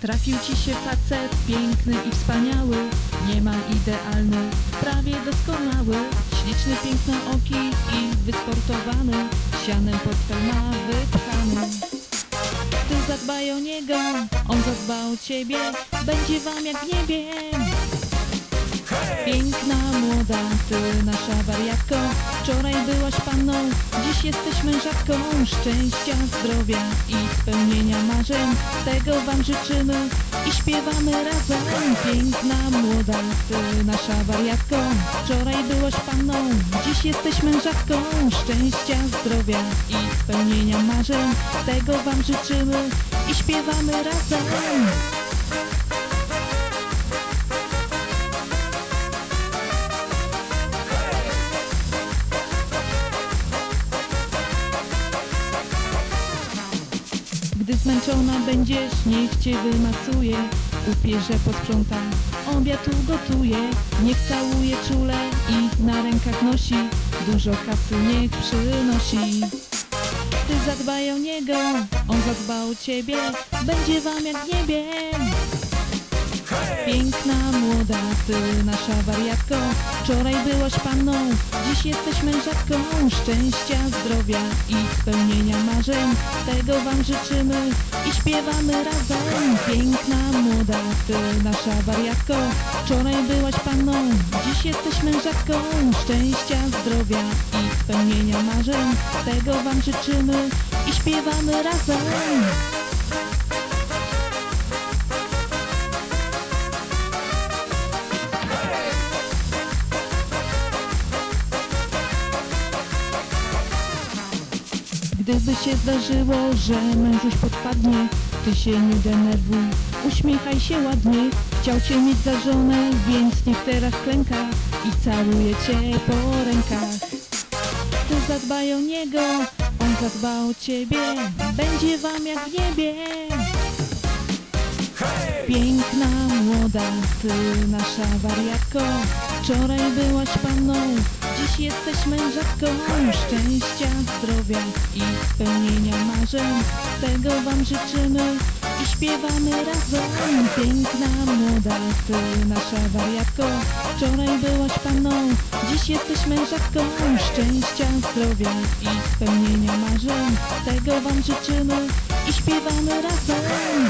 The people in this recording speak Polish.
Trafił ci się facet piękny i wspaniały Niemal idealny, prawie doskonały. Śliczny, pięknooki i wysportowany Sianem portfel ma wypchany. Ty zadbaj o niego, on zadba o ciebie Będzie wam jak w niebie. Piękna, młoda, ty nasza wariatko. Wczoraj byłaś panną, dziś jesteś mężatką. Szczęścia, zdrowia i spełnienia marzeń. Tego wam życzymy i śpiewamy razem. Piękna, młoda, ty nasza wariatko. Wczoraj byłaś panną, dziś jesteś mężatką. Szczęścia, zdrowia i spełnienia marzeń. Tego wam życzymy i śpiewamy razem Gdy zmęczona będziesz, niech cię wymasuje. Upierze posprząta, obiad ugotuje Niech całuje czule i na rękach nosi. Dużo kasy niech przynosi. Ty zadbaj o niego, on zadba o ciebie. Będzie wam jak niebie Piękna, młoda, ty nasza wariatko. Wczoraj byłaś panną, dziś jesteś mężatką Szczęścia, zdrowia i spełnienia marzeń. Tego wam życzymy i śpiewamy razem. Piękna, młoda, ty nasza wariatko. Wczoraj byłaś panną, dziś jesteś mężatką Szczęścia, zdrowia i spełnienia marzeń. Tego wam życzymy i śpiewamy razem Gdyby się zdarzyło, że mężuś podpadnie, ty się nie denerwuj, uśmiechaj się ładnie. Chciał cię mieć za żonę, więc niech teraz klęka i całuje cię po rękach. Ty zadbaj o niego, on zadba o ciebie, będzie wam jak w niebie. Piękna, młoda, ty nasza wariatko Wczoraj byłaś panną, dziś jesteś mężatką Szczęścia, zdrowia i spełnienia marzeń. Tego wam życzymy i śpiewamy razem. Piękna, młoda, ty nasza wariatko. Wczoraj byłaś panną, dziś jesteś mężatką. Szczęścia, zdrowia i spełnienia marzeń. Tego wam życzymy i śpiewamy razem